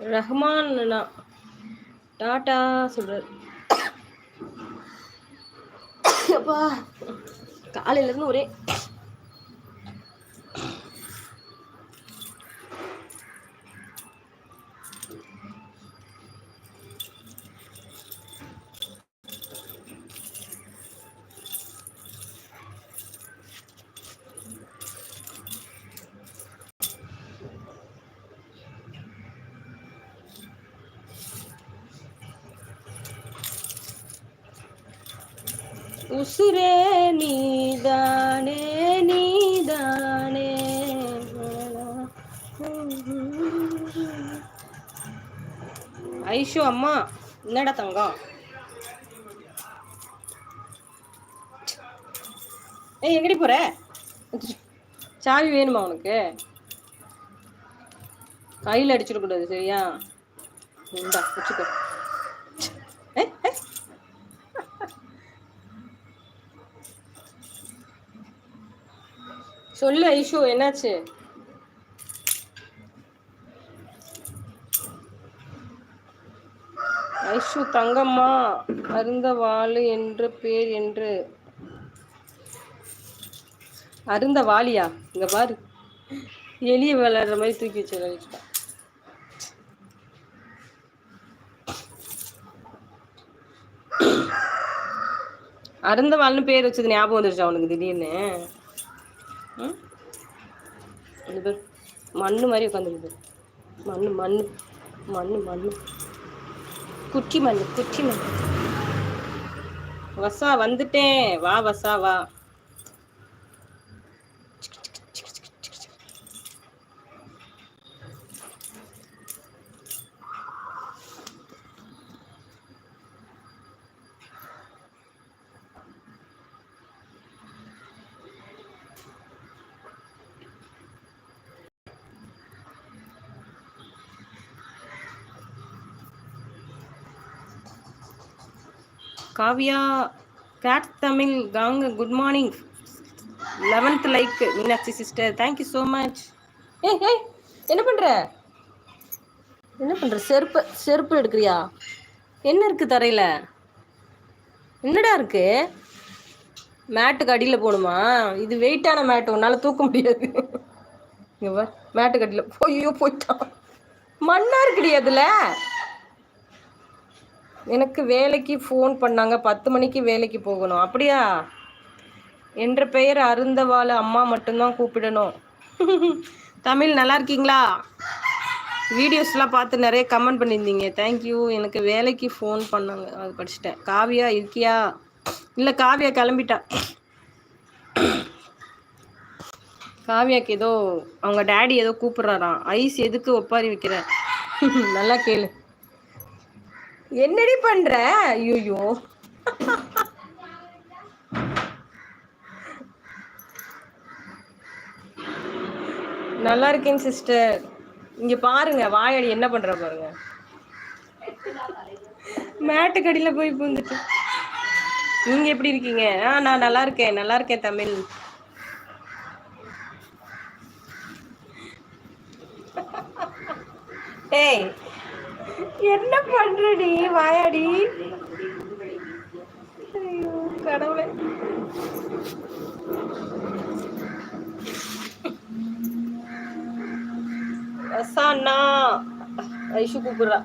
Rahman tata சொல்றாரு. அப்பா காலையில இருந்து ஒரே உசுரே நீதானே நீதானே. ஐஷு அம்மா என்னடா தங்கம்? ஏய் எங்கடி போற? சாவி வேணுமா உனக்கு? கையில் அடிச்சிடக்கூடாது சரியா? இந்தா வச்சுக்கோ. சொல்லு ஐஷு என்னாச்சு? ஐஷு தங்கம்மா அருந்தவாளு என்று பேர் என்று. அருந்த வாலியா இங்க பாரு. எலிய விளையாடுற மாதிரி தூக்கி வச்சு விளையாடிட்டா அருந்த வாள்னு பேர் வச்சது ஞாபகம் வந்துருச்சு அவனுக்கு திடீர்னு? ம்? இந்த பேர். மண் மாதிரி உட்காந்துருக்கு மண் மண் மண் மண் குச்சி மண் குச்சி மண் வசா வந்துட்டேன். வா வசா வா. காவியா கேட் தமிழ் காங்க good morning eleventh like Meenakshi sister thank you so much ஏய் ஏய் என்ன பண்ணுற என்ன பண்ணுற செருப்பு செருப்பு எடுக்கிறியா? என்ன இருக்குது தரையில்? என்னடா இருக்கு? மேட்டுக்கு அடியில் போகணுமா? இது வெயிட்டான மேட்டு உன்னால் தூக்க முடியாது. இங்கே மேட்டுக்கு அடியில் போய்யோ போயிட்டான். மண்ணாக இருக்குடி அதில்? எனக்கு வேலைக்கு ஃபோன் பண்ணாங்க. பத்து மணிக்கு வேலைக்கு போகணும். அப்படியா? என்ற பெயர் அருந்தவாள் அம்மா மட்டும்தான் கூப்பிடணும். தமிழ் நல்லா இருக்கீங்களா? வீடியோஸ்லாம் பார்த்து நிறைய கமெண்ட் பண்ணியிருந்தீங்க. தேங்க்யூ எனக்கு வேலைக்கு ஃபோன் பண்ணாங்க. அது படிச்சிட்டேன். காவியா இருக்கியா? இல்லை காவியா கிளம்பிட்டா. காவியாக்கு ஏதோ அவங்க டேடி ஏதோ கூப்பிட்றாராம். ஐஸ் எதுக்கு ஒப்பாரி வைக்கிற? நல்லா கேளு. என்னடி பண்ற? ஐயோ நல்லா இருக்கேன் சிஸ்டர் இங்க பாருங்க வாயடி என்ன பண்ற பாருங்க. மேட்டுக்கடியில போய் பூந்துட்டு. நீங்க எப்படி இருக்கீங்க? ஆ நான் நல்லா இருக்கேன் நல்லா இருக்கேன் தமிழ். ஏய் என்ன பண்றடி? வாயாடி. ஐயோ கடவுளே. ஐஷு கூப்பிடுறா.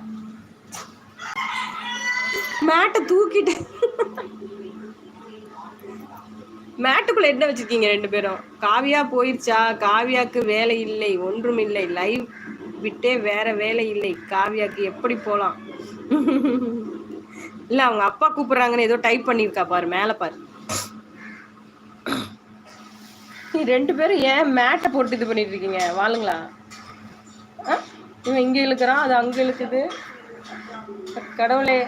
மேட்டை தூக்கிட்டு. மேட்டுக்குள்ள என்ன வச்சிருக்கீங்க ரெண்டு பேரும்? காவியா போயிருச்சா? காவியாக்கு வேலை இல்லை ஒன்றும் இல்லை லைவ் விட்டே வேற வேலை இல்லை. காவியாக்கு எப்படி போலாம்? இல்ல அவங்க அப்பா கூப்பிடுறாங்கன்னு ஏதோ டைப் பண்ணிருக்கா பாரு மேல பாரு. நீ ரெண்டு பேரும் ஏன் மேட்டை போட்டு இது பண்ணிட்டு இருக்கீங்க? வாளுங்களா ஆ? இவன் இங்க இழுக்கிறான் அது அங்க இழுக்குது. கடவுளே.